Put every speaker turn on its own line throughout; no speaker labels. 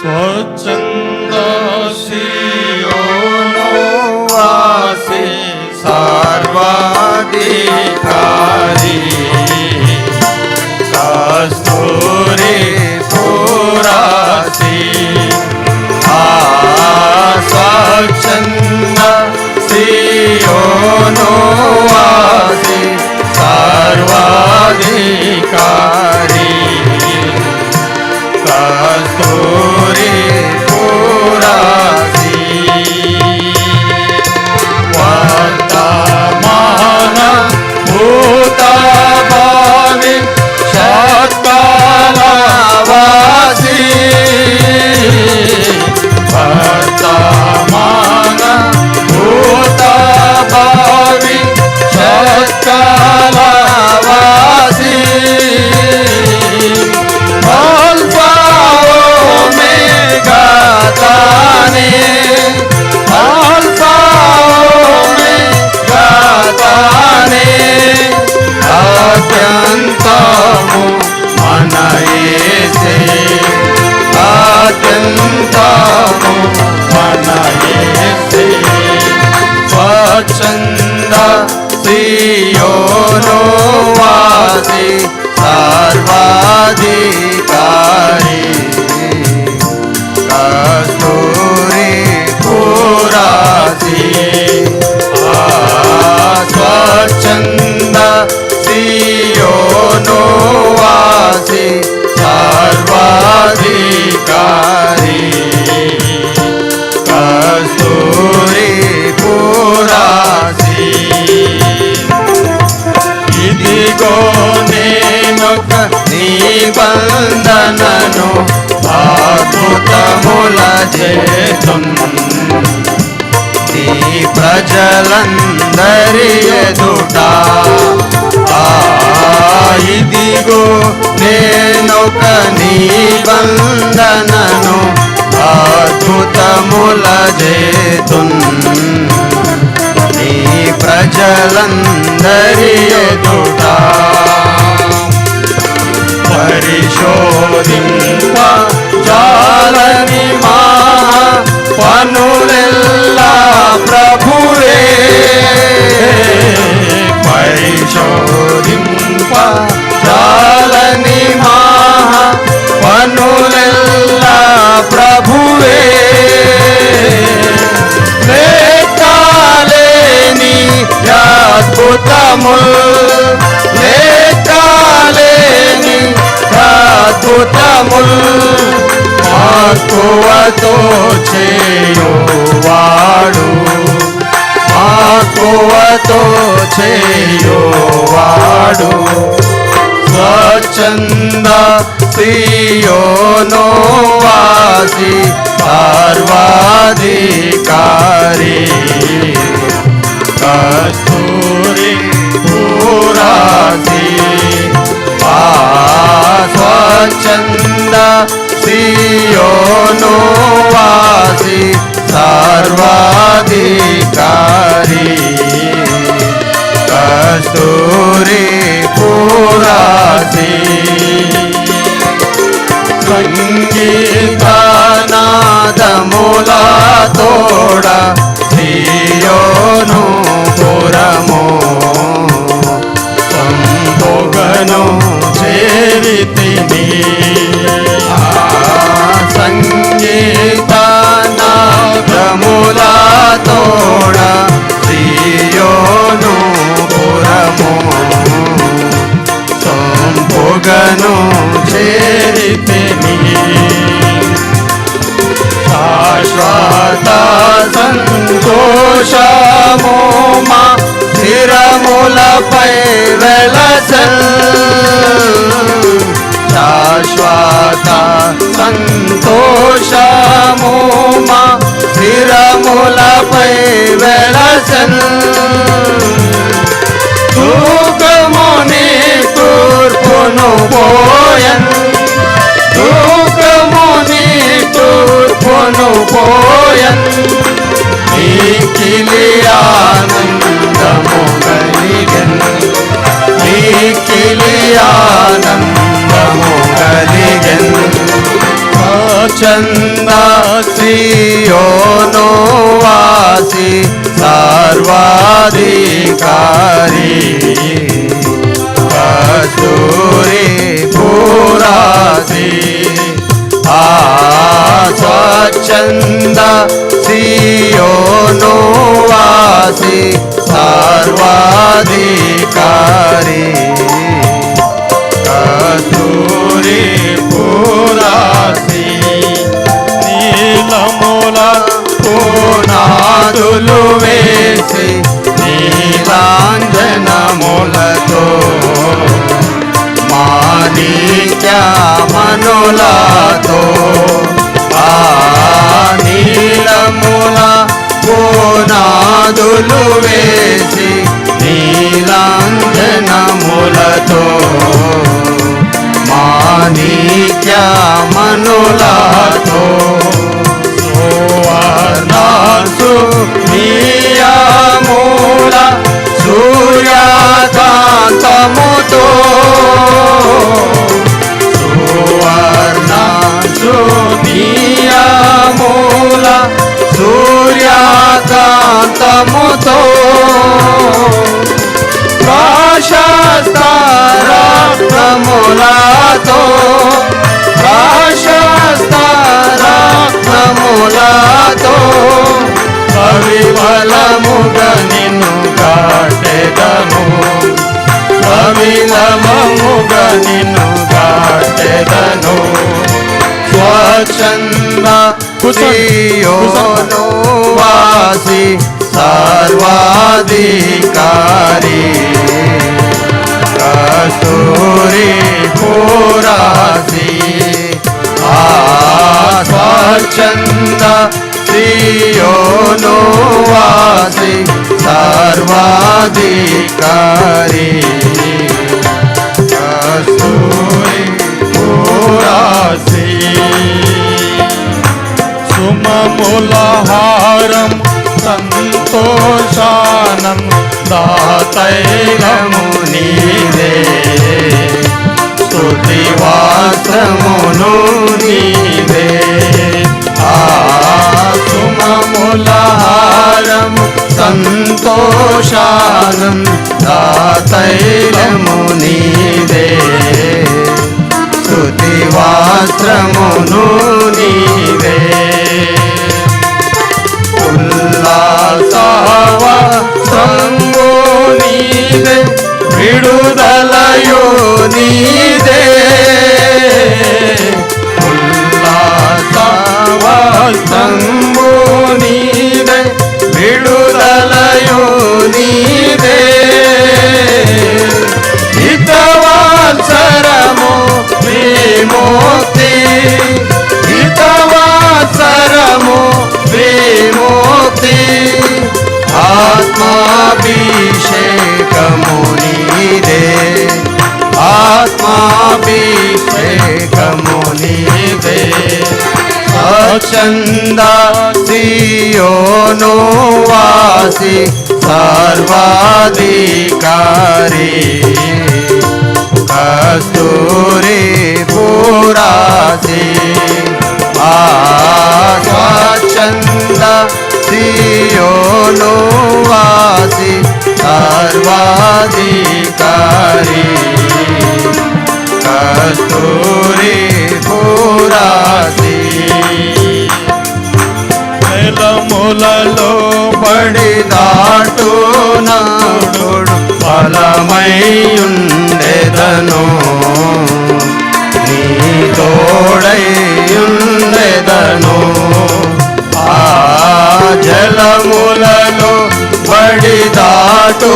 स्वच्छन्दसि वासि सर्वाधिकारी। कस्तूरि पुरासि स्वच्छन्द सियो नो वासि सर्वाधिकारी। कस्तूरि पापो मनयेते स्वच्छन्द श्रियो నిబంధనను అద్భుతముల చేతున్ నీ ప్రజలందరి ఎదుట ఆ, ఇదిగో నేనొక నిబంధనను అద్భుతముల చేతున్ నీ ప్రజలందరి ఎదుట అద్భుతముల్ లేకాలేని అద్భుతముల్ మక్కువతో చేయువాడు మక్కువతో చేయువాడు స్వచ్ఛంద సియోను వాసి సర్వాధికారి કસ્તુરી પુરા సంభోగను చేరితిని. సంగీత నాదములా తోడ ప్రియోను పురము. సంభోగను చేరితిని. శాశ్వత సంతోషము మా ಸ್ಥಿರಮೂಲ ಪೈರಳಸಲ್ ಶಾಶ್ವತ ಸಂತೋಷ ಮೋಮ ಸ್ಥಿರಮೂಲ ಪೈರಳಸಲ್ ತೂಕ ಮುನಿ ತೂರ್ಪುನು ಪೋಯನ್ ತೂಕ ಮುನಿ ತೂರ್ಪುನು ಪೋಯನ್ ಈ ಕಿಲಿಯಾನಂದಮ चन्दा श्रीयोनो वासि सर्वाधिकारी। कस्तूरि पुरासी आ स्वच्छन्द श्रीयोनो वासि सर्वाधिकारी। వేసి నీలాంజనములతో మాణిక్యమనులతో ఆ నీలముల పునాదులు వేసి నీలాంజనములతో మాణిక్యమనులతో సూర్యకాంతముతో సువర్ణాసు నియముల సూర్యకాంతముతో. ప్రాశస్తరములతో ప్రాశస్తరములతో కవివలముగ నిన్ను కాటెదము. కవిలమముగ నిన్ను కాటెదను ಮಿನಮುಗನಿನುಗಾಟೆದನು ಸ್ವಚ್ಛಂದ ಕುಸಿಯೋನು ವಾಸಿ ಸರ್ವಾಧಿಕಾರಿ ಕಸ್ತೂರಿ ಪೂರಾಸಿ ಆ ಸ್ವಚ್ಛಂದ ಶ್ರೀಯೋ मनोवासी सर्वाधिकारी। कसूरी पुरासी सुममुलहारं सन्तोषानं दातैलमुनिरे स्तुतिवासमुनुनिरे సుమములహారం నీదే ఆ సుమములహారము సంతోషానం దాతైలము నీదే వాస్త్రమును నీదే गुणो वासि सर्वाधिकारी। कस्तूरी पुरासि आचन्द सियो नो वासि सर्वाधिकारी। నెలములలో పడి దాటునాడు ఫలమయ్యుండెదను నీ తోడయ్యుండెదను ఆ జలములలో పడి దాటో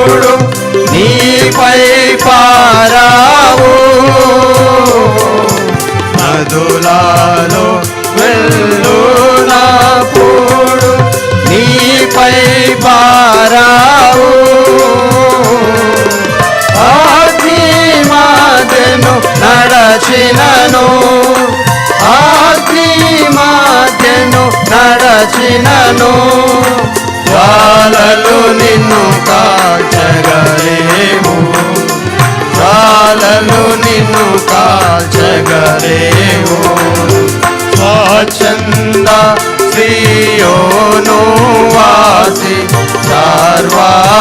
వెళ్ళునప్పుడు నీపై పారావు.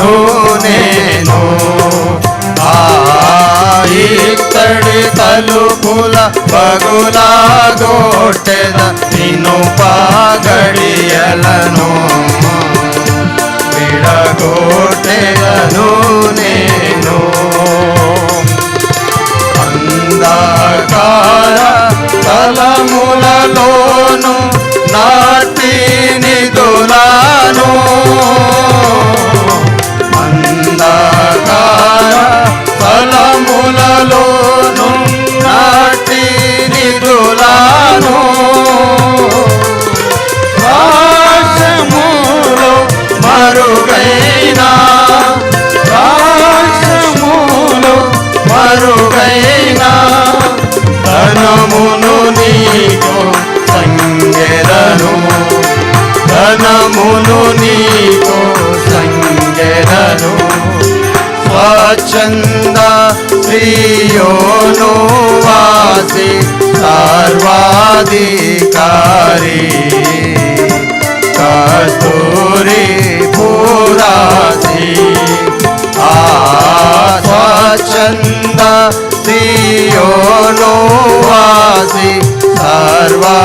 బంధు నేను. ఆ ఇత్తడి తలుపుల పగులా గోటెద నిన్ను పాగడియలను. విడగోటెదను నేను అంధకార తలములలోను నాటిని నిధులను అంధకార తలములలోను నాటి నిధులను प्यारे कस्तूरी पुरासी आत्मा चंद दियो नोवासी सर्वाधिकारी।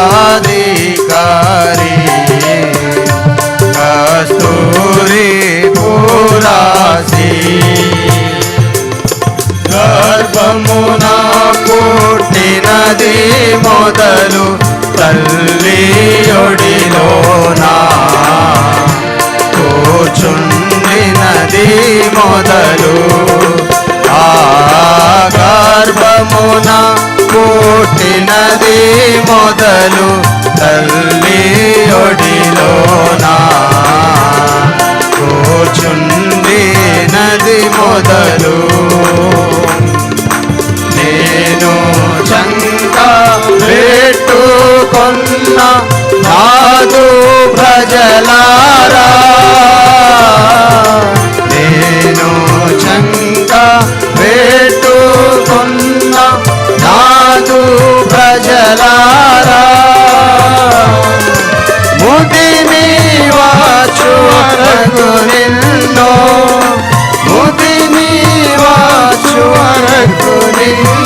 कस्तूरी पुरासी गर्भमुना कोटि नदी मोदलू మొదలు. ఆ గర్భమున పుట్టినది మొదలు. తల్లి ఒడిలోనా? కూర్చుండినది మొదలు. शरण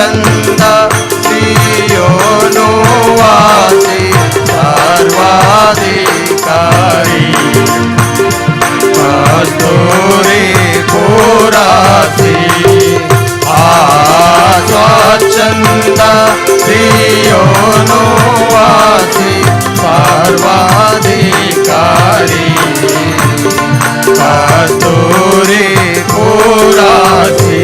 गच्छन्ता थी नो वासि सर्वाधिकारी कस्तूरि पुरासि आचन्ता यो नो वासि सर्वाधिकारी कस्तूरि पुरासि।